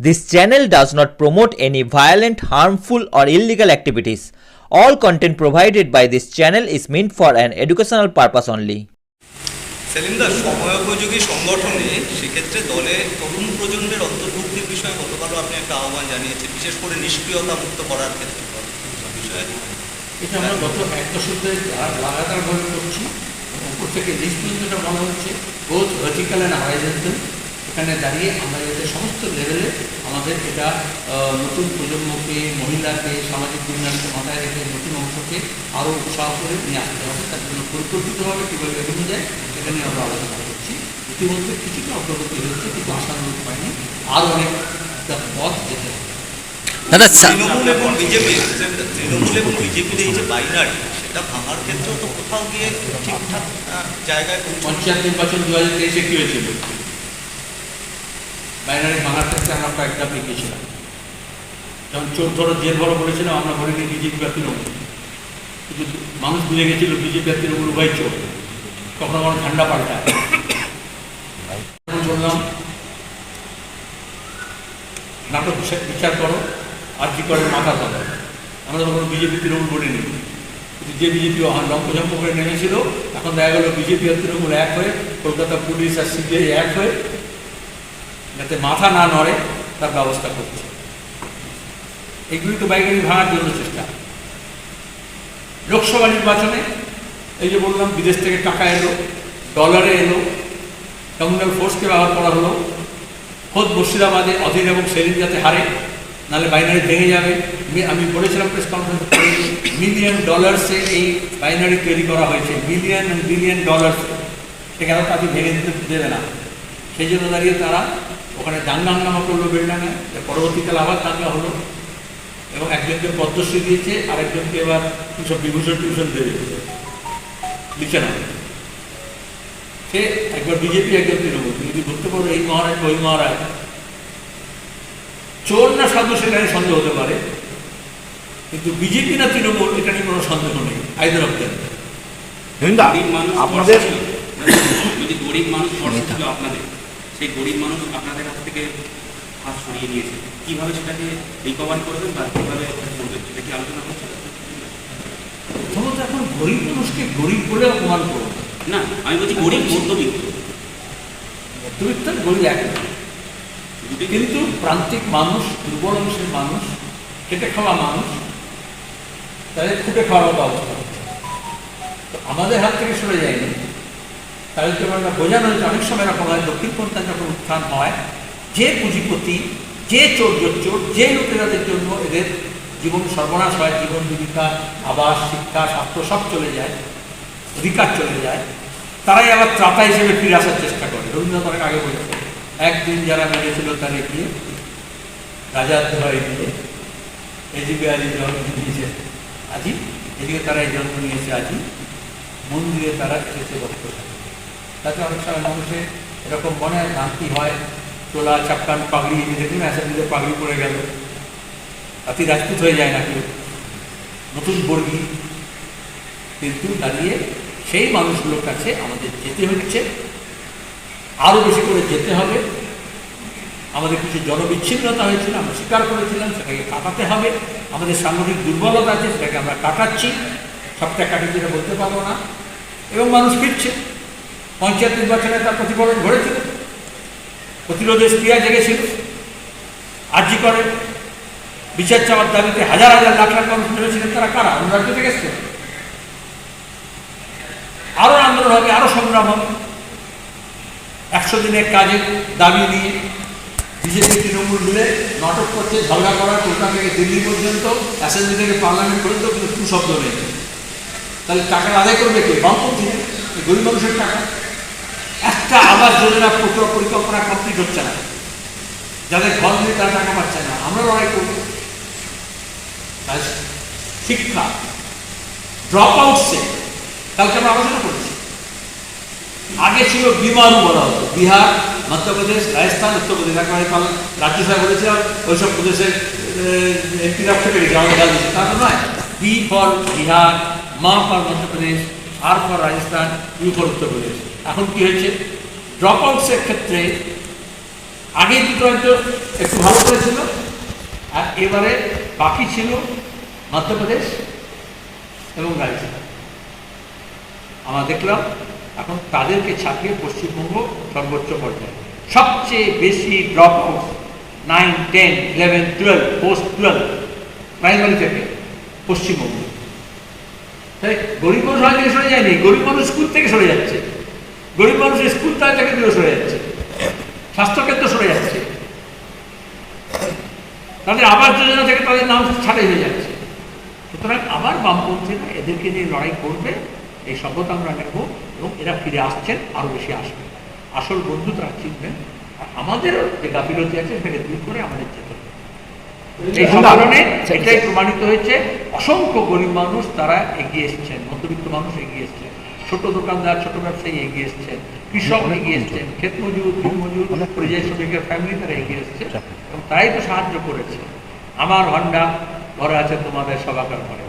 This channel does not promote any violent, harmful, or illegal activities. All content provided by this channel is meant for an educational purpose only. সেলিমদা সময়োপযোগী সংগঠনে সেক্ষেত্রে দলে তরুণ প্রজন্মের অন্তর্ভুক্তির বিষয়ে গতকালও আপনি একটা আহ্বান জানিয়েছেন বিশেষ করে নিষ্ক্রিয়তা মুক্ত করার ক্ষেত্রে বিষয়ে এটা আমরা গত এক দশক ধরে লাগাতার ভাবে করছি উপর থেকে নিচ পর্যন্ত বলা হচ্ছে বোধ ভার্টিক্যাল অ্যান্ড হরাইজেন্টাল এখানে দাঁড়িয়ে আমরা যাতে সমস্ত লেভেলে আমাদের এটা নতুন প্রজন্মকে মহিলাকে সামাজিক বিজ্ঞানকে মাথায় রেখে নতুন অংশকে আরও উৎসাহ করে নিয়ে আসতে হবে। তার জন্য পরিকল্পিতভাবে কীভাবে এগোনো যায় এটা নিয়ে আমরা আলোচনা করছি। ইতিমধ্যে কিছুটা অগ্রগতি হচ্ছে কিন্তু আশানুরূপ পাইনি আরও অনেক পথ যেতে হবে। দাদা তৃণমূল এবং বিজেপি তৃণমূল এবং বিজেপির এই যে বাইনারি সেটা ভাঙার ক্ষেত্রেও তো কোথাও গিয়ে ঠিকঠাক জায়গায় পৌঁছানো পঞ্চায়েত নির্বাচন দু হাজার তেইশে কী হয়েছিল? বাইনারি ভাঙার ক্ষেত্রে আমরা কয়েকটা পেয়েছিলাম যেমন চোর ধরো জেল ভরো বলেছিলাম আমরা বলিনি বিজেপি বা কিন্তু মানুষ বুঝে গেছিল, বিজেপি আর তৃণমূল উভয় চোর। তখন আমার ঠান্ডা তখন বললাম, নাটক বিচা- বিচার করো, আর কি করে মাথা ধরো আমরা তখন বিজেপি, তৃণমূল বলিনি। কিন্তু যে বিজেপি লম্পঝম্প করে নেমেছিল, এখন দেখা গেল বিজেপি আর তৃণমূল এক হয়ে, কলকাতা পুলিশ আর সিবিআই এক হয়ে যাতে মাথা না নড়ে, তার ব্যবস্থা করছে এগুলি তো বাইকারি ভাঙার জন্য চেষ্টা। লোকসভা নির্বাচনে এই যে বললাম, বিদেশ থেকে টাকা এলো, ডলারে এলো কমিউনাল ফোর্সকে ব্যবহার করা হলো। খোদ মুর্শিদাবাদে অধীর এবং সেলিম যাতে হারে, নাহলে বাইনারি ভেঙে যাবে। আমি বলেছিলাম প্রেস কনফারেন্স মিলিয়ন ডলার্সে এই বাইনারি তৈরি করা হয়েছে। মিলিয়ন বিলিয়ন ডলার্স এত তাদের ভেঙে দিতে দেবে না। সেই জন্য দাঁড়িয়ে তারা ওখানে দাঙ্গা হাঙ্গামা করল বিল্ডাঙে পরবর্তীকালে আবার দাঙ্গা হলো। এবং একজনকে পদ্মশ্রী দিয়েছে আরেকজনকে এবার সব বিভূষণ টিউশন দেবে লিখে না সে একবার বিজেপি একজন তৃণমূল। তুমি যদি ধরতে পারো এই মহারাজ ওই মহারাজ চোর না সাধু সেটা নিয়ে সন্দেহ হতে পারে। কিন্তু বিজেপি না তৃণমূল এটা নিয়ে কোনো সন্দেহ নেই আইদার অফ দেন। আপনাদের- যদি গরিব মানুষ আপনাদের সেই গরিব মানুষ আপনাদের কাছ থেকে হাত সরিয়ে নিয়েছে। কীভাবে সেটাকে রিকভার করবেন বা কীভাবে করবেন সেটা কি আলোচনা করছে প্রথমত এখন গরিব মানুষকে গরিব বলে অপমান করব না আমি বলছি গরিব মধ্যবিত্ত। মধ্যবিত্ত গরিব এক কিন্তু প্রান্তিক মানুষ দুর্বল অংশের মানুষ খেটে খাওয়া মানুষ তাদের খুঁটে খাওয়ার মতো অবস্থা। আমাদের হাত থেকে সরে যায়নি। তাদেরকে আমরা বোঝানো হয়েছে? অনেক সময় এরকম হয় দক্ষিণপন্থা যখন উত্থান হয়, যে পুঁজিপতি, যে চোর চোর, যে লোকেরাদের জন্য এদের জীবন সর্বনাশ হয়, জীবন জীবিকা, আবাস, শিক্ষা, স্বাস্থ্য সব চলে যায়, অধিকার চলে যায়, তারাই আবার ত্রাতা হিসেবে ফিরে আসার চেষ্টা করে। রবীন্দ্রনাথ অনেক আগে বলেছে একদিন যারা মেরেছিল তারে গিয়ে রাজার দোহাই দিয়ে এদিকে আজ জন্ম নিয়েছে আজি, এদিকে তারা এই জন্ম নিয়েছে আজি, মন্দিরে তারা এসেছে ভক্ত তাতে অনেক সময় মানুষের এরকম মনে হয় ভ্রান্তি হয়, চোলা, চাপকান, পাগড়ি দেখুন অ্যাসেম্বলিতে পাগড়ি পড়ে গেল। তাতে রাজপুত হয়ে যায় না কেউ। নতুন বর্গী। কিন্তু দাঁড়িয়ে সেই মানুষগুলোর কাছে আমাদের যেতে হচ্ছে। আরও বেশি করে যেতে হবে। আমাদের কিছু জনবিচ্ছিন্নতা হয়েছিল, আমরা স্বীকার করেছিলাম, সেটাকে কাটাতে হবে। আমাদের সাংগঠনিক দুর্বলতা আছে, সেটাকে আমরা কাটাচ্ছি। সবটা কাটিয়ে বলতে পারব না। এবং মানুষ ফিরছে। পঞ্চায়েত নির্বাচনে তার প্রতিফলন ঘটেছিল। প্রতিরোধের ক্রিয়া জেগেছিল। আর্জি করে। বিচার চাওয়ার দাবিতে হাজার হাজার লাখ লাখ মানুষ নেমেছিলেন তারা। কারা? অন্য রাজ্য থেকে এসছেন আরও আন্দোলন হবে আরও সংগ্রাম হবে। একশো দিনের কাজের দাবি নিয়ে বিজেপি তৃণমূল মিলে নাটক করছে, ঝগড়া করা, কলকাতা থেকে দিল্লি পর্যন্ত অ্যাসেম্বলি থেকে পার্লামেন্ট পর্যন্ত কিন্তু টু শব্দ নেই। তাহলে টাকা আদায় করবে কে? বামপন্থী? গরিব মানুষের টাকা। আবাস যোজনা প্রকল্প পরিকল্পনা কমপ্লিট হচ্ছে না। যাদের ঘর নেই, তারা টাকা পাচ্ছে না। আমরা লড়াই করব। শিক্ষা ড্রপ আউটসে কালকে আমরা আলোচনা করেছি। আগে ছিল বিমারু বলা হতো। বিহার, মধ্যপ্রদেশ, রাজস্থান উত্তরপ্রদেশ একবার কাল রাজ্যসভায় বলেছিলাম, ওইসব প্রদেশের এমপিরা আমাদের গাল দিচ্ছে তা তো নয়। B for Bihar, M for Madhya Pradesh R for Rajasthan U for Uttar Pradesh এখন কি হয়েছে? ড্রপ আউটসের ক্ষেত্রে আগে দুটো একটু ভালো করেছিল, আর এবারে বাকি ছিল মধ্যপ্রদেশ এবং রাজস্থান আমরা দেখলাম এখন তাদেরকে ছাপিয়ে পশ্চিমবঙ্গ সর্বোচ্চ পর্যায়ে। সবচেয়ে বেশি drop out nine ten eleven twelve post twelve primary থেকে পশ্চিমবঙ্গ। তাই গরিব মানুষ হয়তো সরে যায়নি, গরিব মানুষ স্কুল থেকে সরে যাচ্ছে। গরিব মানুষ স্কুল থেকে দূরে সরে যাচ্ছে। স্বাস্থ্যকেন্দ্র সরে যাচ্ছে। তাদের আবাস যোজনা থেকে তাদের নাম ছাড়াই হয়ে যাচ্ছে। সুতরাং আবার বামপন্থীরা এদেরকে নিয়ে লড়াই করবে এই শপথ আমরা নেব এবং এরা ফিরে আসছেন আরও বেশি আসবে। আসল বন্ধু তারা চিনবেন আর আমাদেরও যে গাফিলতি আছে সেটাকে দূর করে আমাদের যেতে হবে। এই কারণে এটাই প্রমাণিত হয়েছে অসংখ্য গরিব মানুষ তারা এগিয়ে এসছেন মধ্যবিত্ত মানুষ এগিয়ে এসছেন। ছোট দোকানদার ছোট ব্যবসায়ী এগিয়ে এসছেন কৃষক এগিয়ে এসছেন ক্ষেত মজুর দিন মজুর পরিযায়ী শ্রমিকের ফ্যামিলি তারা এগিয়ে এসছে এবং তারাই তো সাহায্য করেছে। আমার ভান্ডা ঘরে আছে তোমাদের সবাকার ঘরে।